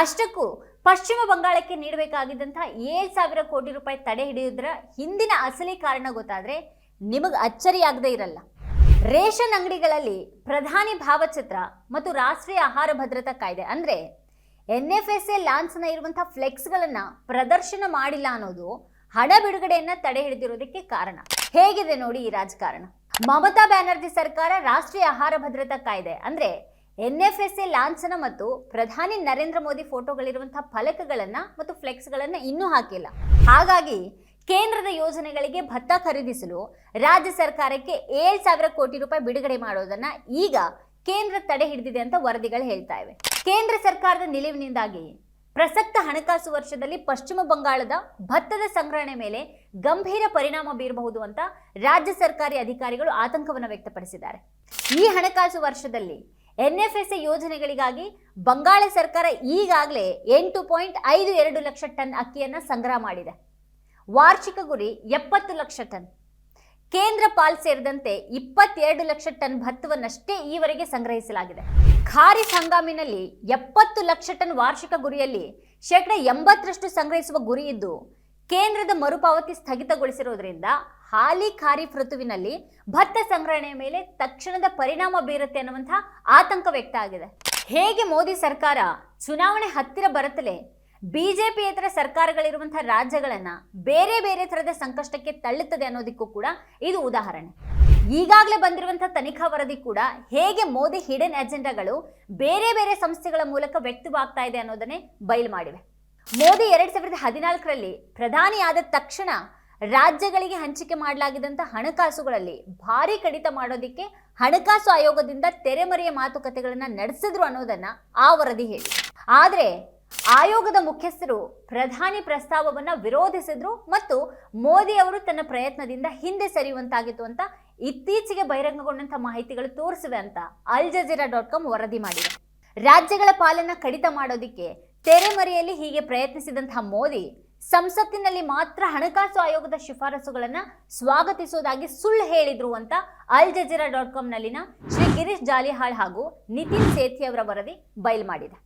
ಅಷ್ಟಕ್ಕೂ ಪಶ್ಚಿಮ ಬಂಗಾಳಕ್ಕೆ ನೀಡಬೇಕಾಗಿದ್ದಂತಹ ಏಳು ಸಾವಿರ ಕೋಟಿ ರೂಪಾಯಿ ತಡೆ ಹಿಡಿಯೋದ್ರ ಹಿಂದಿನ ಅಸಲಿ ಕಾರಣ ಗೊತ್ತಾದ್ರೆ ನಿಮಗೆ ಅಚ್ಚರಿಯಾಗದೇ ಇರಲ್ಲ. ರೇಷನ್ ಅಂಗಡಿಗಳಲ್ಲಿ ಪ್ರಧಾನಿ ಭಾವಚಿತ್ರ ಮತ್ತು ರಾಷ್ಟ್ರೀಯ ಆಹಾರ ಭದ್ರತಾ ಕಾಯ್ದೆ. ಅಂದ್ರೆ ಎನ್ ಎಫ್ ಎಸ್ ಎ ಲಾನ್ಸ್ನ ಇರುವಂಥ ಫ್ಲೆಕ್ಸ್ಗಳನ್ನ ಪ್ರದರ್ಶನ ಮಾಡಿಲ್ಲ ಅನ್ನೋದು ಹಣ ಬಿಡುಗಡೆಯನ್ನ ತಡೆ ಹಿಡಿದಿರೋದಕ್ಕೆ ಕಾರಣ. ಹೇಗಿದೆ ನೋಡಿ ಈ ರಾಜಕಾರಣ. ಮಮತಾ ಬ್ಯಾನರ್ಜಿ ಸರ್ಕಾರ ರಾಷ್ಟ್ರೀಯ ಆಹಾರ ಭದ್ರತಾ ಕಾಯ್ದೆ. ಅಂದ್ರೆ ಎನ್ ಎಫ್ ಎಸ್ ಎ ಲಾಂಛನ ಮತ್ತು ಪ್ರಧಾನಿ ನರೇಂದ್ರ ಮೋದಿ ಫೋಟೋಗಳಿರುವಂತಹ ಫಲಕಗಳನ್ನ ಮತ್ತು ಫ್ಲೆಕ್ಸ್ಗಳನ್ನ ಇನ್ನೂ ಹಾಕಿಲ್ಲ. ಹಾಗಾಗಿ ಕೇಂದ್ರದ ಯೋಜನೆಗಳಿಗೆ ಭತ್ತ ಖರೀದಿಸಲು ರಾಜ್ಯ ಸರ್ಕಾರಕ್ಕೆ ಏಳು ಸಾವಿರ ಕೋಟಿ ರೂಪಾಯಿ ಬಿಡುಗಡೆ ಮಾಡೋದನ್ನ ಈಗ ಕೇಂದ್ರ ತಡೆ ಹಿಡಿದಿದೆ ಅಂತ ವರದಿಗಳು ಹೇಳ್ತಾ ಇವೆ. ಕೇಂದ್ರ ಸರ್ಕಾರದ ನಿಲುವಿನಿಂದಾಗಿ ಪ್ರಸಕ್ತ ಹಣಕಾಸು ವರ್ಷದಲ್ಲಿ ಪಶ್ಚಿಮ ಬಂಗಾಳದ ಭತ್ತದ ಸಂಗ್ರಹಣೆ ಮೇಲೆ ಗಂಭೀರ ಪರಿಣಾಮ ಬೀರಬಹುದು ಅಂತ ರಾಜ್ಯ ಸರ್ಕಾರಿ ಅಧಿಕಾರಿಗಳು ಆತಂಕವನ್ನು ವ್ಯಕ್ತಪಡಿಸಿದ್ದಾರೆ. ಈ ಹಣಕಾಸು ವರ್ಷದಲ್ಲಿ ಎನ್ಎಫ್ಎಸ್ಎ ಯೋಜನೆಗಳಿಗಾಗಿ ಬಂಗಾಳ ಸರ್ಕಾರ ಈಗಾಗಲೇ ಎಂಟು ಪಾಯಿಂಟ್ ಐದು ಎರಡು ಲಕ್ಷ ಟನ್ ಅಕ್ಕಿಯನ್ನು ಸಂಗ್ರಹ ಮಾಡಿದೆ. ವಾರ್ಷಿಕ ಗುರಿ ಎಪ್ಪತ್ತು ಲಕ್ಷ ಟನ್. ಕೇಂದ್ರ ಪಾಲ್ ಸೇರಿದಂತೆ ಇಪ್ಪತ್ತೆರಡು ಲಕ್ಷ ಟನ್ ಭತ್ತವನ್ನಷ್ಟೇ ಈವರೆಗೆ ಸಂಗ್ರಹಿಸಲಾಗಿದೆ. ಖಾರಿಫ್ ಹಂಗಾಮಿನಲ್ಲಿ ಎಪ್ಪತ್ತು ಲಕ್ಷ ಟನ್ ವಾರ್ಷಿಕ ಗುರಿಯಲ್ಲಿ ಶೇಕಡ ಎಂಬತ್ತರಷ್ಟು ಸಂಗ್ರಹಿಸುವ ಗುರಿ ಇದ್ದು ಕೇಂದ್ರದ ಮರುಪಾವತಿ ಸ್ಥಗಿತಗೊಳಿಸಿರುವುದರಿಂದ ಹಾಲಿ ಖಾರಿಫ್ ಋತುವಿನಲ್ಲಿ ಭತ್ತ ಸಂಗ್ರಹಣೆಯ ಮೇಲೆ ತಕ್ಷಣದ ಪರಿಣಾಮ ಬೀರುತ್ತೆ ಅನ್ನುವಂತಹ ಆತಂಕ ವ್ಯಕ್ತ ಆಗಿದೆ. ಹೇಗೆ ಮೋದಿ ಸರ್ಕಾರ ಚುನಾವಣೆ ಹತ್ತಿರ ಬರುತ್ತಲೇ ಬಿಜೆಪಿಯೇತರ ಸರ್ಕಾರಗಳಿರುವಂತಹ ರಾಜ್ಯಗಳನ್ನ ಬೇರೆ ಬೇರೆ ತರದ ಸಂಕಷ್ಟಕ್ಕೆ ತಳ್ಳುತ್ತದೆ ಅನ್ನೋದಕ್ಕೂ ಕೂಡ ಇದು ಉದಾಹರಣೆ. ಈಗಾಗಲೇ ಬಂದಿರುವಂತಹ ತನಿಖಾ ವರದಿ ಕೂಡ ಹೇಗೆ ಮೋದಿ ಹಿಡನ್ ಅಜೆಂಡಾಗಳು ಬೇರೆ ಬೇರೆ ಸಂಸ್ಥೆಗಳ ಮೂಲಕ ವ್ಯಕ್ತವಾಗ್ತಾ ಇದೆ ಅನ್ನೋದನ್ನೇ ಬಯಲು ಮಾಡಿವೆ. ಮೋದಿ ಎರಡ್ ಸಾವಿರದ ಹದಿನಾಲ್ಕರಲ್ಲಿ ಪ್ರಧಾನಿ ಆದ ತಕ್ಷಣ ರಾಜ್ಯಗಳಿಗೆ ಹಂಚಿಕೆ ಮಾಡಲಾಗಿದ್ದಂಥ ಹಣಕಾಸುಗಳಲ್ಲಿ ಭಾರಿ ಕಡಿತ ಮಾಡೋದಿಕ್ಕೆ ಹಣಕಾಸು ಆಯೋಗದಿಂದ ತೆರೆಮರೆಯ ಮಾತುಕತೆಗಳನ್ನ ನಡೆಸಿದ್ರು ಅನ್ನೋದನ್ನ ಆ ವರದಿ ಹೇಳಿ. ಆದ್ರೆ ಆಯೋಗದ ಮುಖ್ಯಸ್ಥರು ಪ್ರಧಾನಿ ಪ್ರಸ್ತಾವವನ್ನ ವಿರೋಧಿಸಿದ್ರು ಮತ್ತು ಮೋದಿ ಅವರು ತನ್ನ ಪ್ರಯತ್ನದಿಂದ ಹಿಂದೆ ಸರಿಯುವಂತಾಗಿತ್ತು ಅಂತ ಇತ್ತೀಚೆಗೆ ಬಹಿರಂಗಗೊಂಡಂಥ ಮಾಹಿತಿಗಳು ತೋರಿಸಿವೆ ಅಂತ ಅಲ್ ಜಜೀರಾ ಡಾಟ್ ಕಾಮ್ ವರದಿ ಮಾಡಿದೆ. ರಾಜ್ಯಗಳ ಪಾಲನ್ನ ಕಡಿತ ಮಾಡೋದಿಕ್ಕೆ ತೆರೆಮರೆಯಲ್ಲಿ ಹೀಗೆ ಪ್ರಯತ್ನಿಸಿದಂತಹ ಮೋದಿ ಸಂಸತ್ತಿನಲ್ಲಿ ಮಾತ್ರ ಹಣಕಾಸು ಆಯೋಗದ ಶಿಫಾರಸುಗಳನ್ನು ಸ್ವಾಗತಿಸುವುದಾಗಿ ಸುಳ್ಳು ಹೇಳಿದ್ರು ಅಂತ ಅಲ್ ಜಜೀರಾ ಡಾಟ್ ಕಾಮ್ನಲ್ಲಿನ ಶ್ರೀ ಗಿರೀಶ್ ಜಾಲಿಹಾಳ್ ಹಾಗೂ ನಿತಿನ್ ಸೇಥಿ ಅವರ ವರದಿ ಬಯಲು ಮಾಡಿದೆ.